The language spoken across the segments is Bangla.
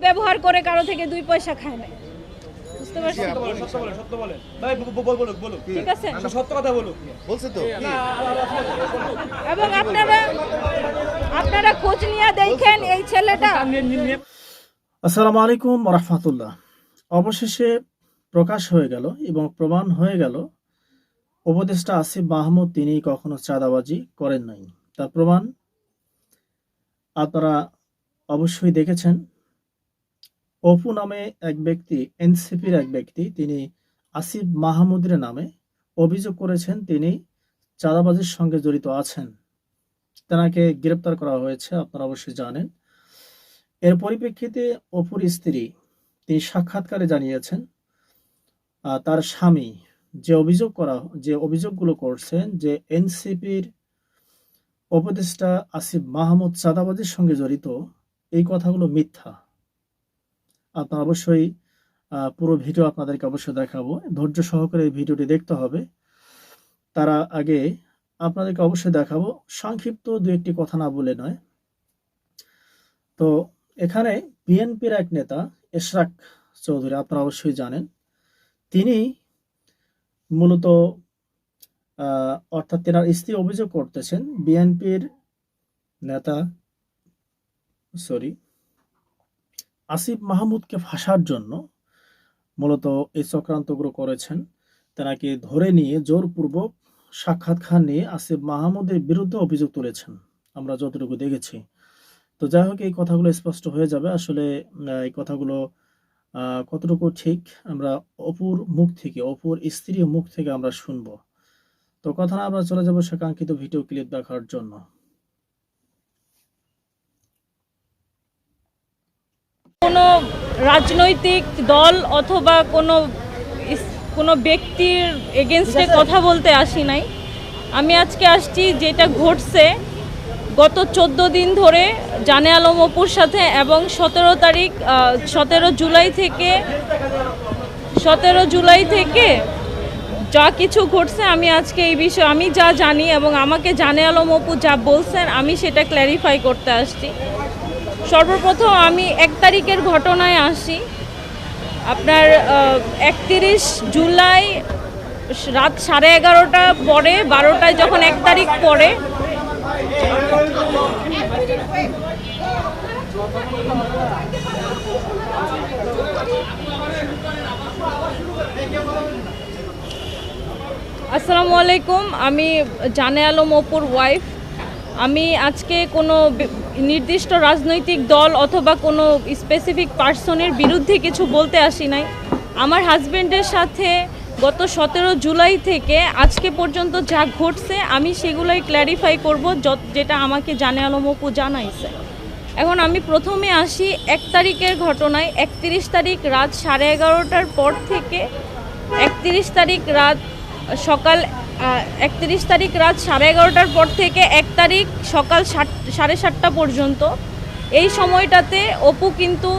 ব্যবহার করে কারও থেকে দুই পয়সা খায় না। বুঝতে পারছেন? সত্য বলেন সত্য বলেন সত্য বলেন। ভাই বল- বল- বলুক বলুক। ঠিক আছে। সত্য কথা বলুক। বলছে তো এবং আপনারা আপনারা খোঁজ নিয়ে দেখেন এই ছেলেটা। আসসালামু আলাইকুম রহমতুল্লাহ। অবশেষে প্রকাশ হয়ে গেল এবং প্রমাণ হয়ে গেল উপদেষ্টা আসিফ মাহমুদ তিনি কখনো চাঁদাবাজি করেন নাই। তার প্রমাণ আপনারা অবশ্যই দেখেছেন। অপু নামে এক ব্যক্তি, এনসিপির এক ব্যক্তি, তিনি আসিফ মাহমুদের নামে অভিযোগ করেছেন তিনি চাঁদাবাজির সঙ্গে জড়িত আছেন। তেনাকে গ্রেপ্তার করা হয়েছে, আপনারা অবশ্যই জানেন। এর পরিপ্রেক্ষিতে অপুর স্ত্রী, তিনি সাক্ষাৎকারে জানিয়েছেন তার স্বামী যে অভিযোগ করা, যে অভিযোগগুলো করছেন যে এনসিপির উপদেষ্টা আসিফ মাহমুদ চাঁদাবাজির সঙ্গে জড়িত, এই কথাগুলো মিথ্যা। আপনার অবশ্যই পুরো ভিডিও আপনাদেরকে অবশ্যই দেখাবো। ধৈর্য সহকারে এই ভিডিওটি দেখতে হবে। তারা আগে আপনাদেরকে অবশ্যই দেখাবো, সংক্ষিপ্ত দু একটি কথা না বলে নয়। তো এখানে বিএনপির এক নেতা, এশরাক চৌধুরী, আপনারা অবশ্যই জানেন। তিনি মূলত অর্থাৎ তেনার স্ত্রী অভিযোগ করতেছেন, বিএনপির নেতা সরি আসিফ মাহমুদকে ফাঁসার জন্য মূলত এই চক্রান্তগুলো করেছেন। তেনাকে ধরে নিয়ে জোরপূর্বক সাক্ষাৎকার নিয়ে আসিফ মাহমুদের বিরুদ্ধে অভিযোগ তুলেছেন। আমরা যতটুকু দেখেছি। তো যাই হোক, এই কথাগুলো স্পষ্ট হয়ে যাবে। আসলে এই কথাগুলো কতটুকু ঠিক, আমরা অপুর মুখ থেকে, অপুর স্ত্রীর মুখ থেকে আমরা শুনব। তো কথা আমরা চলে যাব সে কাঙ্ক্ষিত ভিডিও ক্লিপ দেখার জন্য কোনো রাজনৈতিক দল অথবা কোনো কোনো ব্যক্তির এগেনস্টে কথা বলতে আসি নাই। আমি আজকে আসছি যেটা ঘটছে গত চোদ্দ দিন ধরে জানে আলম অপুর সাথে এবং সতেরো তারিখ সতেরো জুলাই থেকে সতেরো জুলাই থেকে যা কিছু ঘটছে আমি আজকে এই বিষয়ে আমি যা জানি এবং আমাকে জানে আলম অপু যা বলছেন আমি সেটা ক্ল্যারিফাই করতে আসছি। সর্বপ্রথম আমি এক তারিখের ঘটনায় আসি। আপনার একত্রিশ জুলাই রাত সাড়ে এগারোটা পরে, বারোটায় যখন এক তারিখ পরে, আসসালামু আলাইকুম, আমি জানে আলম অপুর ওয়াইফ আমি আজকে কোনো নির্দিষ্ট রাজনৈতিক দল অথবা কোনো স্পেসিফিক পার্সনের বিরুদ্ধে কিছু বলতে আসি নাই। আমার হাজব্যান্ডের সাথে গত সতেরো জুলাই থেকে আজকে পর্যন্ত যা ঘটছে, আমি সেগুলোই ক্ল্যারিফাই করব যেটা আমাকে জানে আলম অপু জানাইছে। এখন আমি প্রথমে আসি এক তারিখের ঘটনায়। একত্রিশ তারিখ রাত সাড়ে এগারোটার পর থেকে একত্রিশ তারিখ রাত সকাল একত্রিশ তারিখ রাত সাড়ে এগারোটার পর থেকে এক তারিখ সকাল সাত, সাড়ে সাতটা পর্যন্ত। এই সময়টাতে অপু কিন্তু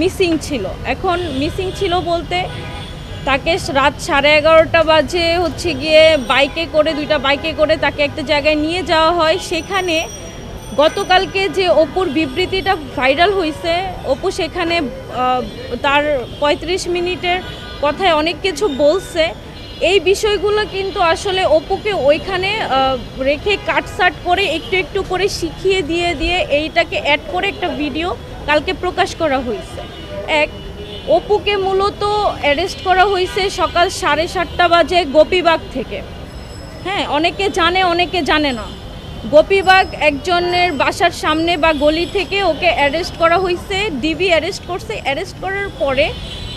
মিসিং ছিল। এখন মিসিং ছিল বলতে তাকে রাত সাড়ে এগারোটা বাজে হচ্ছে গিয়ে বাইকে করে, দুইটা বাইকে করে তাকে একটা জায়গায় নিয়ে যাওয়া হয়। সেখানে গতকালকে যে অপুর বিবৃতিটা ভাইরাল হয়েছে অপু সেখানে তার পঁয়ত্রিশ মিনিটের কথায় অনেক কিছু বলছে। এই বিষয়গুলো কিন্তু আসলে অপুকে ওইখানে রেখে কাটসাট করে একটু একটু করে শিখিয়ে দিয়ে দিয়ে এইটাকে অ্যাড করে একটা ভিডিও কালকে প্রকাশ করা হয়েছে। এক, অপুকে মূলত অ্যারেস্ট করা হয়েছে সকাল সাড়ে সাতটা বাজে গোপীবাগ থেকে। হ্যাঁ অনেকে জানে অনেকে জানে না। গোপীবাগ একজনের বাসার সামনে বা গলি থেকে ওকে অ্যারেস্ট করা হয়েছে ডিবি অ্যারেস্ট করছে। অ্যারেস্ট করার পরে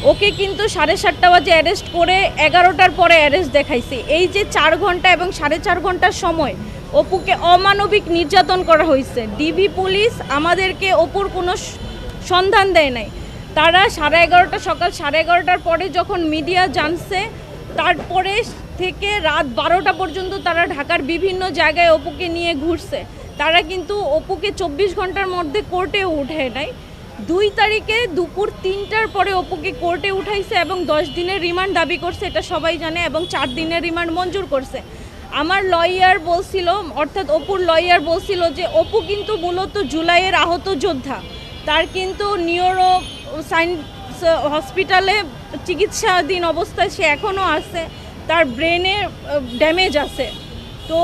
ওকে কিন্তু সাড়ে সাতটা বাজে অ্যারেস্ট করে এগারোটার পরে অ্যারেস্ট দেখাইছে। এই যে চার ঘণ্টা এবং সাড়ে চার ঘণ্টার সময় অপুকে অমানবিক নির্যাতন করা হয়েছে। ডিবি পুলিশ আমাদেরকে অপুর কোনো সন্ধান দেয় নাই। তারা সাড়ে এগারোটা, সকাল সাড়ে এগারোটার পরে যখন মিডিয়া জানছে, তারপরে থেকে রাত বারোটা পর্যন্ত তারা ঢাকার বিভিন্ন জায়গায় অপুকে নিয়ে ঘুরছে। তারা কিন্তু অপুকে চব্বিশ ঘণ্টার মধ্যে কোর্টে উঠে নাই। দুই তারিখে দুপুর তিনটার পরে অপুকে কোর্টে উঠাইছে এবং দশ দিনের রিমান্ড দাবি করছে, এটা সবাই জানে, এবং চার দিনের রিমান্ড মঞ্জুর করছে। আমার লয়ার বলছিল, অর্থাৎ অপুর লয়ার বলছিল যে, অপু কিন্তু মূলত জুলাইয়ের আহত যোদ্ধা। তার কিন্তু নিউরো সায়েন্স হসপিটালে চিকিৎসাধীন অবস্থায় সে এখনও আছে। তার ব্রেনে ড্যামেজ আছে। তো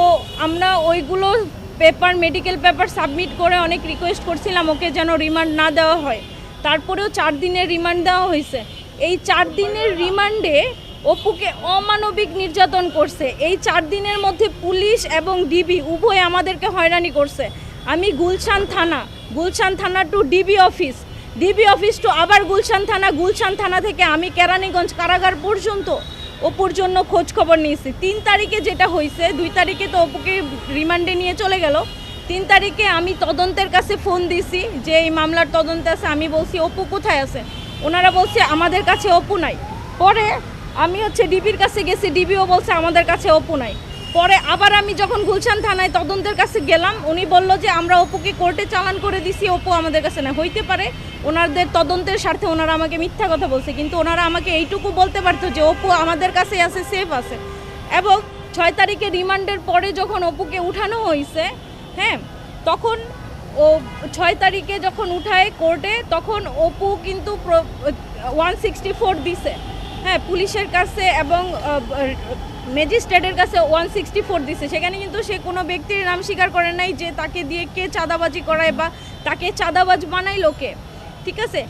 আমরা ওইগুলো পেপার মেডিকেল পেপার সাবমিট করে অনেক রিকোয়েস্ট করছিলাম ওকে যেন রিমান্ড না দেওয়া হয়। তারপরেও চার দিনের রিমান্ড দেওয়া হয়েছে। এই চার দিনের রিমান্ডে অপুকে অমানবিক নির্যাতন করছে। এই চার দিনের মধ্যে পুলিশ এবং ডিবি উভয় আমাদেরকে হয়রানি করছে। আমি গুলশান থানা গুলশান থানা to DB office DB office to আবার গুলশান থানা গুলশান থানা থেকে আমি কেরানীগঞ্জ কারাগার পর্যন্ত অপুর জন্য খোঁজ খবর নিয়েছি। তিন তারিখে যেটা হয়েছে দুই তারিখে তো অপুকে রিমান্ডে নিয়ে চলে গেল। তিন তারিখে আমি তদন্তের কাছে ফোন দিছি যে এই মামলার তদন্তে আছে। আমি বলছি, অপু কোথায় আছে? ওনারা বলছে, আমাদের কাছে অপু নাই। পরে আমি হচ্ছে ডিবির কাছে গেছি, ডিবিও বলছে, আমাদের কাছে অপু নাই। পরে আবার আমি যখন গুলশান থানায় তদন্তের কাছে গেলাম, উনি বলল যে আমরা অপুকে কোর্টে চালান করে দিছি, অপু আমাদের কাছে না, হইতে পারে। ওনাদের তদন্তের স্বার্থে ওনারা আমাকে মিথ্যা কথা বলছে, কিন্তু ওনারা আমাকে এইটুকু বলতে পারতো যে অপু আমাদের কাছে আছে সেফ আছে। এবং ছয় তারিখে রিমান্ডের পরে যখন অপুকে উঠানো হয়েছে হ্যাঁ তখন ও ছয় তারিখে যখন উঠায় কোর্টে, তখন অপু কিন্তু ওয়ান সিক্সটি ফোর দিছে। হ্যাঁ পুলিশের কাছে এবং ম্যাজিস্ট্রেটের কাছে ওয়ান সিক্সটি ফোর দিছে। সেখানে কিন্তু সে কোনো ব্যক্তির নাম স্বীকার করে নাই যে তাকে দিয়ে কে চাঁদাবাজি করায় বা তাকে চাঁদাবাজ বানাইলো লোকে ঠিক আছে?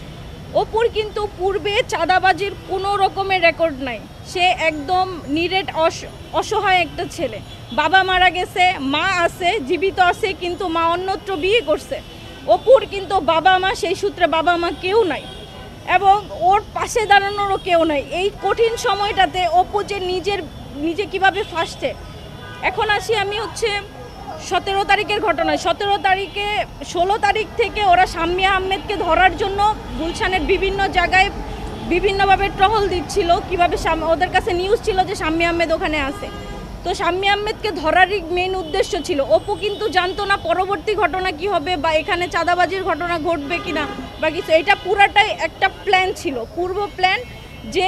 অপুর কিন্তু পূর্বে চাঁদাবাজির কোনো রকমের রেকর্ড নাই। সে একদম নিরেট অসহায় একটা ছেলে। বাবা মারা গেছে, মা আছে, জীবিত আছে, কিন্তু মা অন্যত্র বিয়ে করছে। অপুর কিন্তু বাবা মা, সেই সূত্রে বাবা মা কেউ নাই। এবং ওর পাশে দাঁড়ানোরও কেউ নাই। এই কঠিন সময়টাতে অপু যে নিজের, নিজে কীভাবে ফাঁসছে, এখন আসি আমি হচ্ছে সতেরো তারিখের ঘটনা সতেরো তারিখে, ষোলো তারিখ থেকে ওরা শাম্মী আহমেদকে ধরার জন্য গুলশানের বিভিন্ন জায়গায় বিভিন্নভাবে টহল দিচ্ছিল। কীভাবে ওদের কাছে নিউজ ছিল যে শাম্মী আহমেদ ওখানে আছে। তো শাম্মী আহমেদকে ধরারই মেন উদ্দেশ্য ছিল। অপু কিন্তু জানতো না পরবর্তী ঘটনা কি হবে বা এখানে চাঁদাবাজির ঘটনা ঘটবে কিনা বা কিছু এটা পুরাটাই একটা প্ল্যান ছিল। পূর্ব প্ল্যান যে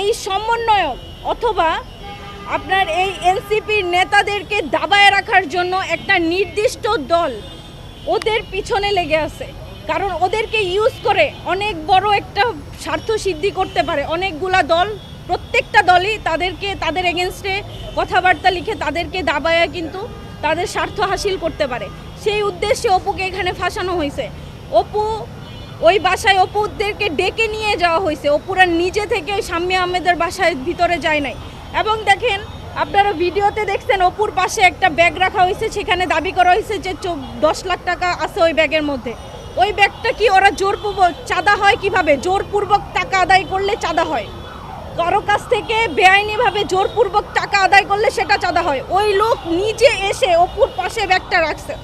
এই সমন্বয়ক অথবা আপনার এই এনসিপির নেতাদেরকে দাবায় রাখার জন্য একটা নির্দিষ্ট দল ওদের পিছনে লেগে আছে। কারণ ওদেরকে ইউজ করে অনেক বড় একটা স্বার্থ সিদ্ধি করতে পারে অনেকগুলা দল প্রত্যেকটা দলই তাদেরকে, তাদের এগেনস্টে কথাবার্তা লিখে তাদেরকে দাবায়া কিন্তু তাদের স্বার্থ হাসিল করতে পারে। সেই উদ্দেশ্যে অপুকে এখানে ফাঁসানো হয়েছে। অপু, ওই বাসায় অপুদেরকে ডেকে নিয়ে যাওয়া হয়েছে। অপুরা নিজে থেকে শাম্মী আহমেদের বাসায় ভিতরে যায় নাই। এবং দেখেন, আপনারা ভিডিওতে দেখছেন অপুর পাশে একটা ব্যাগ রাখা হয়েছে। সেখানে দাবি করা হয়েছে যে দশ লাখ টাকা আছে ওই ব্যাগের মধ্যে। ওই ব্যাগটা কি ওরা জোরপূর্বক চাঁদা হয় কীভাবে? জোরপূর্বক টাকা আদায় করলে চাঁদা হয়। কারও কাছ থেকে বেআইনিভাবে জোরপূর্বক টাকা আদায় করলে সেটা চাঁদা হয়। ওই লোক নিজে এসে অপুর পাশে ব্যাগটা রাখছে।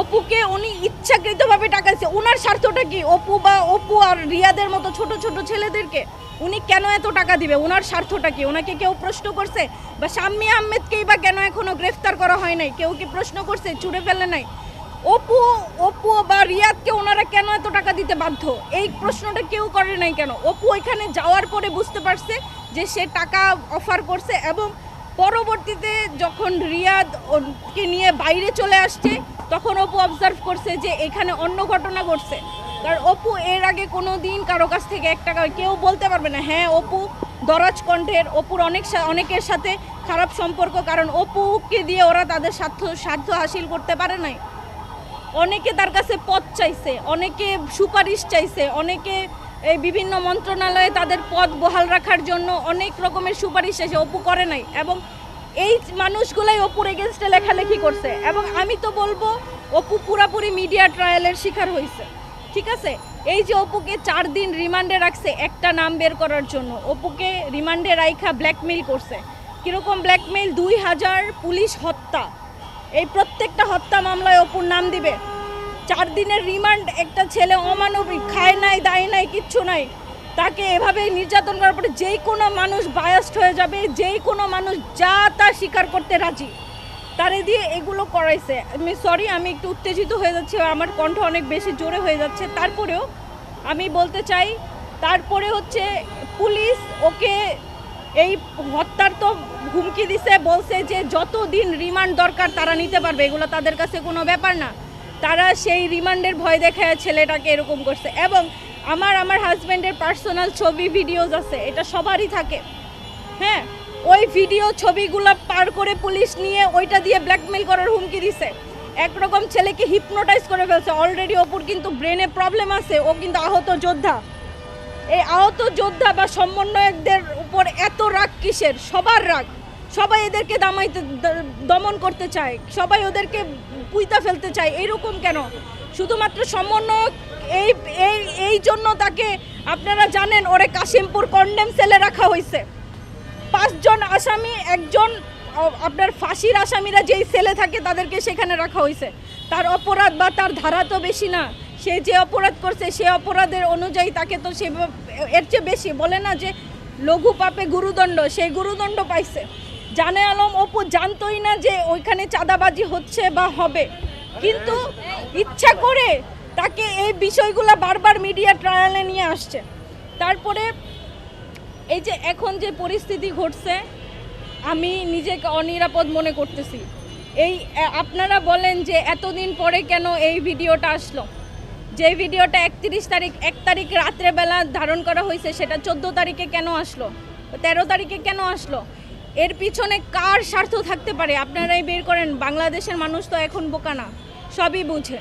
অপুকে উনি ইচ্ছাকৃতভাবে টাকা দিচ্ছে ওনার স্বার্থটা কি? অপু বা অপু আর রিয়াদের মতো ছোট ছোট ছেলেদেরকে উনি কেন এত টাকা দিবে? ওনার স্বার্থটা কি? ওনাকে কেউ প্রশ্ন করছে? বা শাম্মী আহমেদকেই বা কেন এখনও গ্রেফতার করা হয় নাই? কেউ কি প্রশ্ন করছে? ছুড়ে ফেলে নাই? অপু রিয়াদকে ওনারা কেন এত টাকা দিতে বাধ্য? এই প্রশ্নটা কেউ করে নাই কেন? অপু এখানে যাওয়ার পরে বুঝতে পারছে যে সে টাকা অফার করছে এবং পরবর্তীতে যখন রিয়াদ ওকে নিয়ে বাইরে চলে আসছে, তখন অপু অবজার্ভ করছে যে এখানে অন্য ঘটনা ঘটছে। কারণ অপু এর আগে কোনো দিন কারও কাছ থেকে এক টাকা, কেউ বলতে পারবে না হ্যাঁ অপু দরাজ কণ্ঠের, অপুর অনেক অনেকের সাথে খারাপ সম্পর্ক, কারণ অপুকে দিয়ে ওরা তাদের স্বার্থ স্বার্থ হাসিল করতে পারে নাই। অনেকে তার কাছে পদ চাইছে, অনেকে সুপারিশ চাইছে, অনেকে এই বিভিন্ন মন্ত্রণালয়ে তাদের পদ বহাল রাখার জন্য অনেক রকমের সুপারিশ চাইছে অপু করে নাই এবং এই মানুষগুলাই অপুর এগেনস্টে লেখালেখি করছে এবং আমি তো বলব, অপু পুরাপুরি মিডিয়া ট্রায়ালের শিকার হয়েছে ঠিক আছে? এই যে অপুকে চার দিন রিমান্ডে রাখছে একটা নাম বের করার জন্য, অপুকে রিমান্ডে রাইখা ব্ল্যাকমেইল করছে। কীরকম ব্ল্যাকমেইল? দুই হাজার পুলিশ হত্যা। এই প্রত্যেকটা হত্যা মামলায় অপুর নাম দিবে। চার দিনের রিমান্ড, একটা ছেলে অমানবিক, খায় নাই, দায় নাই, কিচ্ছু নাই। তাকে এভাবে নির্যাতন করার পরে যেই কোনো মানুষ বায়াস্ট হয়ে যাবে, যেই কোনো মানুষ যা তা স্বীকার করতে রাজি। তারে দিয়ে এগুলো করাইছে। আমি সরি আমি একটু উত্তেজিত হয়ে যাচ্ছি, আমার কণ্ঠ অনেক বেশি জোরে হয়ে যাচ্ছে। তারপরেও আমি বলতে চাই, তারপরে হচ্ছে পুলিশ ওকে এই হত্যার তো হুমকি দিছে, বলছে যে যত দিন রিমান্ড দরকার তারা নিতে পারবে, এগুলো তাদের কাছে কোনো ব্যাপার না। তারা সেই রিমান্ডের ভয় দেখায় ছেলেটাকে এরকম করছে। এবং আমার আমার হাজব্যান্ডের পার্সোনাল ছবি ভিডিওজ আছে, এটা সবারই থাকে। হ্যাঁ ওই ভিডিও ছবিগুলো পার করে পুলিশ নিয়ে ওইটা দিয়ে ব্ল্যাকমেল করার হুমকি দিছে। একরকম ছেলেকে হিপনোটাইজ করে ফেলছে। অলরেডি ওপর কিন্তু ব্রেনে প্রবলেম আছে, ও কিন্তু আহত যোদ্ধা। এই আহত যোদ্ধা বা সমন্বয়কদের উপর এত রাগ কিসের? সবার রাগ। সবাই এদেরকে দামাইতে দমন করতে চায়। সবাই ওদেরকে পুইতা ফেলতে চায়। এরকম কেন? শুধুমাত্র সমন্বয়ক এই এই এই জন্য তাকে আপনারা জানেন, ওরে কাশিমপুর কন্ডেম সেলে রাখা হয়েছে পাঁচজন আসামি, একজন আপনার ফাঁসির আসামিরা যেই সেলে থাকে, তাদেরকে সেখানে রাখা হয়েছে তার অপরাধ বা তার ধারা তো বেশি না। সে যে অপরাধ করছে, সে অপরাধের অনুযায়ী তাকে তো সে এর চেয়ে বেশি। বলে না যে লঘু পাপে গুরুদণ্ড, সেই গুরুদণ্ড পাইছে। জানে আলম, অপু জানতোই না যে ওইখানে চাঁদাবাজি হচ্ছে বা হবে। কিন্তু ইচ্ছা করে তাকে এই বিষয়গুলো বারবার মিডিয়া ট্রায়ালে নিয়ে আসছে। তারপরে এই যে এখন যে পরিস্থিতি ঘটছে, আমি নিজেকে অনিরাপদ মনে করতেছি। এই আপনারা বলেন যে এতদিন পরে কেন এই ভিডিওটা আসলো? যে ভিডিওটা একত্রিশ তারিখ, এক তারিখ রাত্রেবেলা ধারণ করা হয়েছে, সেটা চোদ্দ তারিখে কেন আসলো? তেরো তারিখে কেন আসলো? এর পিছনে কার স্বার্থ থাকতে পারে? আপনারাই বের করেন। বাংলাদেশের মানুষ তো এখন বোকা না। সবই বুঝে।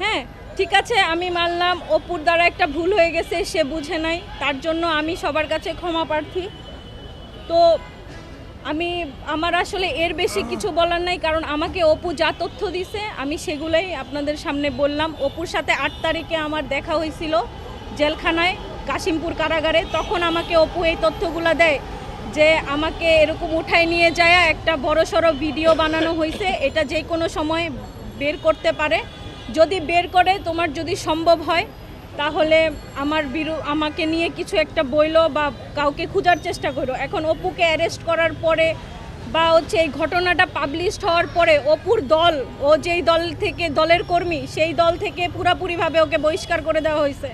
হ্যাঁ ঠিক আছে, আমি মানলাম অপুর দ্বারা একটা ভুল হয়ে গেছে, সে বুঝে নাই। তার জন্য আমি সবার কাছে ক্ষমা প্রার্থী। তো আমি, আমার আসলে এর বেশি কিছু বলার নাই, কারণ আমাকে অপু যা তথ্য দিছে, আমি সেগুলোই আপনাদের সামনে বললাম। অপুর সাথে আট তারিখে আমার দেখা হয়েছিল জেলখানায়, কাশিমপুর কারাগারে। তখন আমাকে অপু এই তথ্যগুলো দেয় যে, আমাকে এরকম উঠায় নিয়ে যায়, একটা বড় সড়ো ভিডিও বানানো হয়েছে। এটা যে কোনো সময় বের করতে পারে। যদি বের করে, তোমার যদি সম্ভব হয় তাহলে আমার বিরু, আমাকে নিয়ে কিছু একটা বইলো বা কাউকে খোঁজার চেষ্টা করো এখন অপুকে অ্যারেস্ট করার পরে বা হচ্ছে এই ঘটনাটা পাবলিশড হওয়ার পরে অপুর দল, ও যেই দল থেকে, দলের কর্মী, সেই দল থেকে পুরাপুরিভাবে ওকে বহিষ্কার করে দেওয়া হয়েছে।